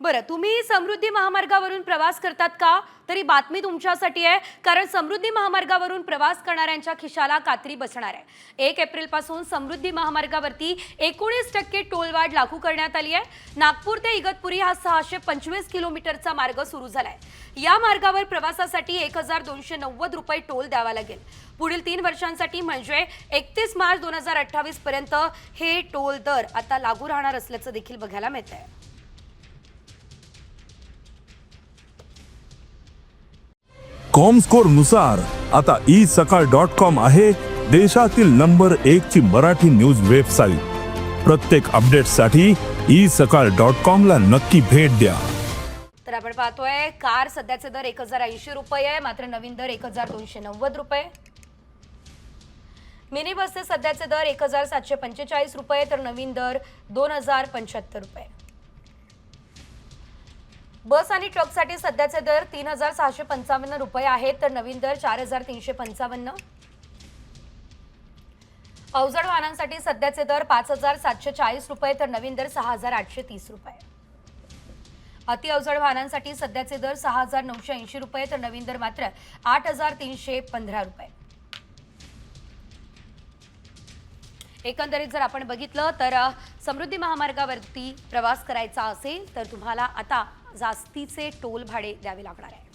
बरं तुम्ही समृद्धी महामार्गावरून प्रवास करतात का? तरी बातमी तुमच्यासाठी आहे कारण समृद्धी महामार्गावरून प्रवास करणाऱ्यांच्या खिशाला कात्री बसणार आहे. एक एप्रिलपासून समृद्धी महामार्गावरती एकोणीस टक्के टोलवाढ लागू करण्यात आली आहे. नागपूर ते इगतपुरी हा सहाशे पंचवीस किलोमीटरचा मार्ग सुरू झालाय. या मार्गावर प्रवासासाठी एक हजार दोनशे नव्वद रुपये टोल द्यावा लागेल. पुढील तीन वर्षांसाठी म्हणजे एकतीस मार्च दोन हजार अठ्ठावीस पर्यंत हे टोल दर आता लागू राहणार असल्याचं देखील बघायला मिळत आहे कॉमनुसार आता ई सकाळ डॉट कॉम आहे देशातील नंबर एक ची मराठी न्यूज वेबसाईट प्रत्येक अपडेटसाठी ई सकाळ डॉट कॉम ला नक्की भेट द्या. तर आपण पाहतोय कार सध्याचे दर एक हजार ऐंशी रुपये आहे मात्र नवीन दर एक हजार दोनशे नव्वद रुपये. मिनी बसचे सध्याचे दर एक हजार सातशे पंचेचाळीस रुपये तर नवीन दर दोन हजार पंच्याहत्तर रुपये. बस आणि ट्रकसाठी सध्याचे दर तीन हजार सहाशे पंचावन्न रुपये आहेत तर नवीन दर चार हजार तीनशे पंचावन्न. अवजड वाहनांसाठी सध्याचे दर पाच हजार सातशे चाळीस रुपये तर नवीन दर सहा हजार आठशे तीस रुपये. अति अवजड वाहनांसाठी सध्याचे दर सहा हजार नऊशे ऐंशी रुपये तर नवीन दर मात्र आठ हजार तीनशे पंधरा रुपये. एकंदरीत जर आपण बघितलं तर समृद्धी महामार्गावरती प्रवास करायचा असेल तर तुम्हाला आता जास्तीचे टोल भाडे द्यावे लागणार आहे.